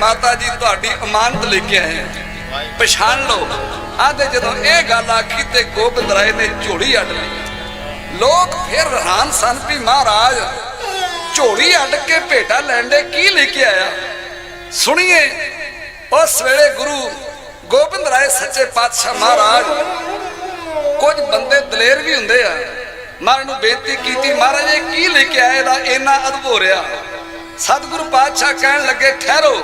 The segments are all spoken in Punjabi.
ਮਾਤਾ ਜੀ ਤੁਹਾਡੀ ਅਮਾਨਤ ਲੈ ਕੇ ਆਏ ਹਾਂ ਪਛਾਣ ਲਓ। ਆਂਦੇ ਜਦੋਂ ਇਹ ਗੱਲ ਆਖੀ ਤੇ ਗੋਬਿੰਦ ਰਾਏ ਨੇ ਝੋਲੀ ਅੱਡ ਲਈ। ਲੋਕ ਫਿਰ ਹੈਰਾਨ ਸਨ ਵੀ ਮਹਾਰਾਜ, ਝੋਲੀ ਅੱਡ ਕੇ ਭੇਟਾ ਲੈਣ ਕੀ ਲੈ ਕੇ ਆਇਆ? ਸੁਣੀਏ, ਉਸ ਵੇਲੇ ਗੁਰੂ ਗੋਬਿੰਦ ਰਾਏ ਸੱਚੇ ਪਾਤਸ਼ਾਹ ਮਹਾਰਾਜ, ਕੁਝ ਬੰਦੇ ਦਲੇਰ ਵੀ ਹੁੰਦੇ ਆ। ਮਹਾਰਾਜ ਨੂੰ ਬੇਨਤੀ ਕੀਤੀ, ਮਹਾਰਾਜ, ਇਹ ਕੀ ਲੈ ਕੇ ਆਏ ਦਾ ਇੰਨਾ ਅਦਬ ਰਿਹਾ। ਸਤਿਗੁਰੂ ਪਾਤਸ਼ਾਹ ਕਹਿਣ ਲੱਗੇ, ਠਹਿਰੋ।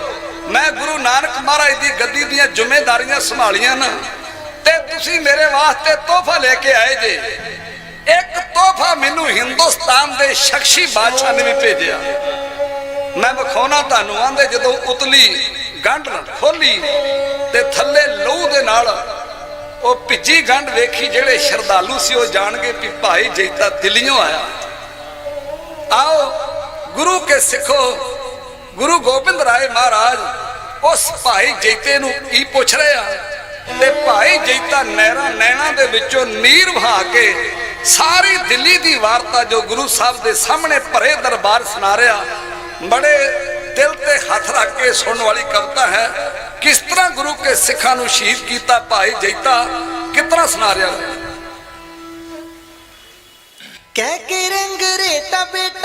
ਮੈਂ ਗੁਰੂ ਨਾਨਕ ਮਹਾਰਾਜ ਦੀ ਗੱਦੀ ਦੀਆਂ ਜ਼ਿੰਮੇਵਾਰੀਆਂ ਸੰਭਾਲੀਆਂ ਨਾ, ਤੇ ਤੁਸੀਂ ਮੇਰੇ ਵਾਸਤੇ ਤੋਹਫਾ ਲੈ ਕੇ ਆਏ ਜੇ। ਇੱਕ ਤੋਹਫਾ ਮੈਨੂੰ ਹਿੰਦੁਸਤਾਨ ਦੇ ਸ਼ਖਸੀ ਬਾਦਸ਼ਾਹ ਨੇ ਵੀ ਭੇਜਿਆ। ਮੈਂ ਵਿਖਾਉਣਾ ਤੁਹਾਨੂੰ ਆਂਦੇ ਜਦੋਂ ਉਤਲੀ ਗੰਢ ਖੋਲੀ ਤੇ ਥੱਲੇ ਲਹੂ ਦੇ ਨਾਲ ਉਹ ਭਿੱਜੀ ਗੰਢ ਵੇਖੀ, ਜਿਹੜੇ ਸ਼ਰਧਾਲੂ ਸੀ ਉਹ ਜਾਣਗੇ ਕਿ ਭਾਈ ਜੈਤਾ ਦਿੱਲੀੋਂ ਆਇਆ। ਆਓ ਗੁਰੂ ਕੇ ਸਿੱਖੋ, ਗੁਰੂ ਗੋਬਿੰਦ ਰਾਏ ਮਹਾਰਾਜ ਉਸ ਭਾਈ ਜੈਤੇ ਨੂੰ ਕੀ ਪੁੱਛ ਰਹੇ ਆ? ਤੇ ਭਾਈ ਜੈਤਾ ਨਹਿਰਾਂ ਨੈਣਾ ਦੇ ਵਿੱਚੋਂ ਨੀਰ ਵਹਾ ਕੇ ਸਾਰੀ ਦਿੱਲੀ ਦੀ ਵਾਰਤਾ ਜੋ ਗੁਰੂ ਸਾਹਿਬ ਦੇ ਸਾਹਮਣੇ ਭਰੇ ਦਰਬਾਰ ਸੁਣਾ ਰਿਹਾ, ਬੜੇ ਦਿਲ ਤੇ ਹੱਥ ਰੱਖ ਕੇ ਸੁਣਨ ਵਾਲੀ ਕਵਿਤਾ ਹੈ, ਕਿਸ ਤਰ੍ਹਾਂ ਗੁਰੂ ਕੇ ਸਿੱਖਾਂ ਨੂੰ ਸ਼ਹੀਦ ਕੀਤਾ ਭਾਈ ਜੈਤਾ ਕਿਤਨਾ ਸੁਣਾ ਰਿਹਾ? ਕਹਿ ਕੇ ਰੰਗ ਰੇਤਾ ਬੇਟਾ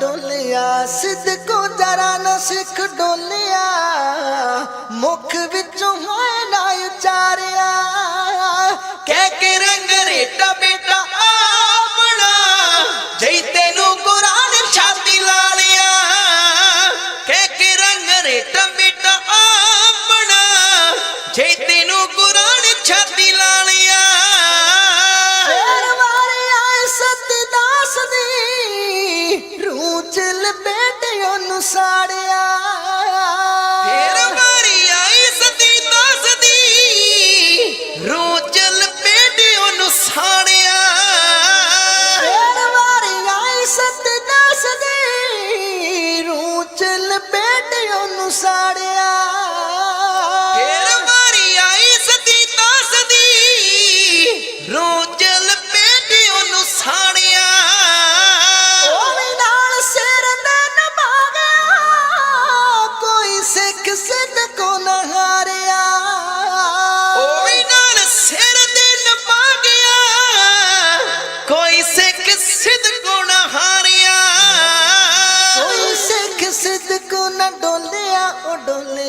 ਡੋਲਿਆ ਉਹ ਸਿੱਧ ਕੋ ਜਰਾ ਨਾ ਸਿੱਖ ਡੋਲਿਆ ਮੁਖ ਵਿੱਚੋਂ ਹੋਏ ਨਾ ਉਚਾਰਿਆ।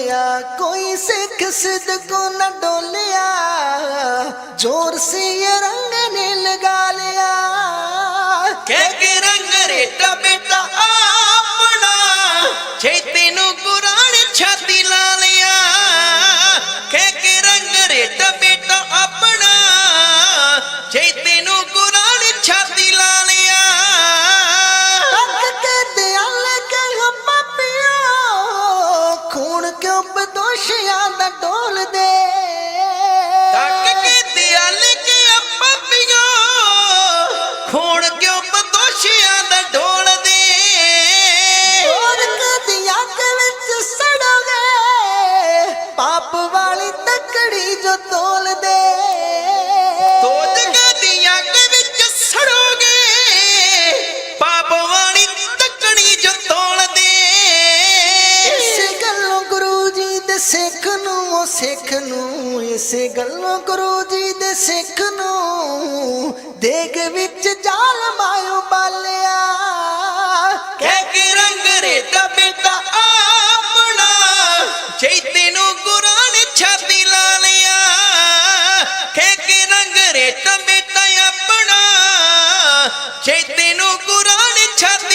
ਡੋਲਿਆ, ਕੋਈ ਸਿੱਖ ਸਿੱਧ ਕੋ ਨਾ ਡੋਲਿਆ। ਜ਼ੋਰ ਸੇ ਰੰਗ ਨੇ ਲਗਾ ਲਿਆ। ਕਹਿ ਰੰਗ ਰੇਟਾ ਬੇਟਾ ਆਪਣਾ ਗੱਲੋਂ ਗੁਰੂ ਜੀ ਦੇ ਸਿੱਖ ਨੂੰ ਸਿੱਖ ਨੂੰ ਇਸ ਗੱਲੋਂ ਗੁਰੂ ਜੀ ਦੇ ਸਿੱਖ ਨੂੰ। ਦੇਗ ਵਿੱਚ ਜਾਲ ਮਾਇਓ ਬਾਲਿਆ। ਕਹਿ ਕੇ ਰੰਗ ਰੇਤਾ ਬੇਟਾ ਚੇਤ ਮੇਤਾ ਆਪਣਾ ਚੇਤੇ ਨੂੰ ਕੁਰਾਨ ਛੱਡ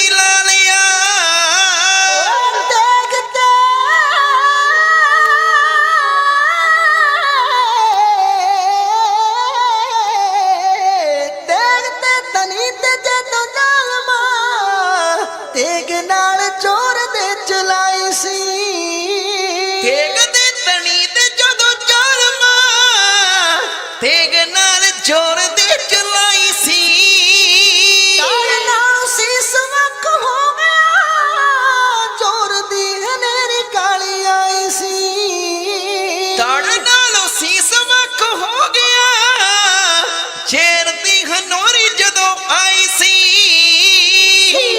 ਖਨੋਰੀ ਜਦੋਂ ਆਈ ਸੀ।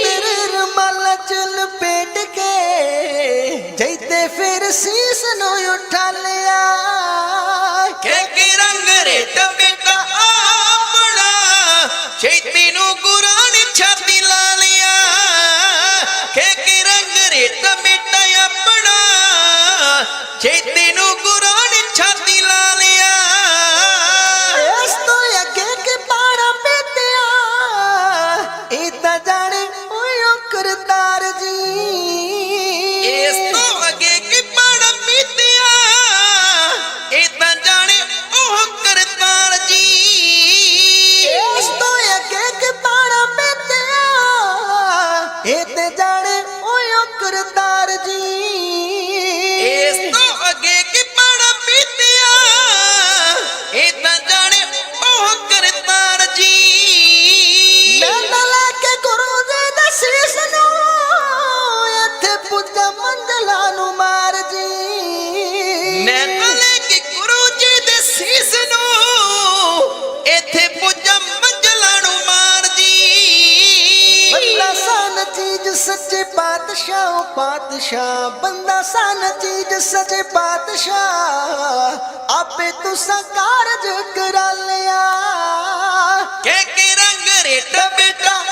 ਤੇਰੇ ਰੁਮਾਲ ਚੁੱਲ ਪੇਟ ਕੇ ਜੈਤੇ ਫਿਰ ਸੀਸ ਨੂੰ ਉਠਾ ਲੈ ਸੱਚੇ ਪਾਤਸ਼ਾਹ ਪਾਤਸ਼ਾਹ ਬੰਦਾ ਸਨ ਚੀਜ਼, ਸੱਚੇ ਪਾਤਸ਼ਾਹ, ਆਪੇ ਤੁਸਾਂ ਕਾਰਜ ਕਰਾ ਲਿਆ। ਕੇ ਕੀ ਰੰਗ ਰੇਟ ਬੇਟਾ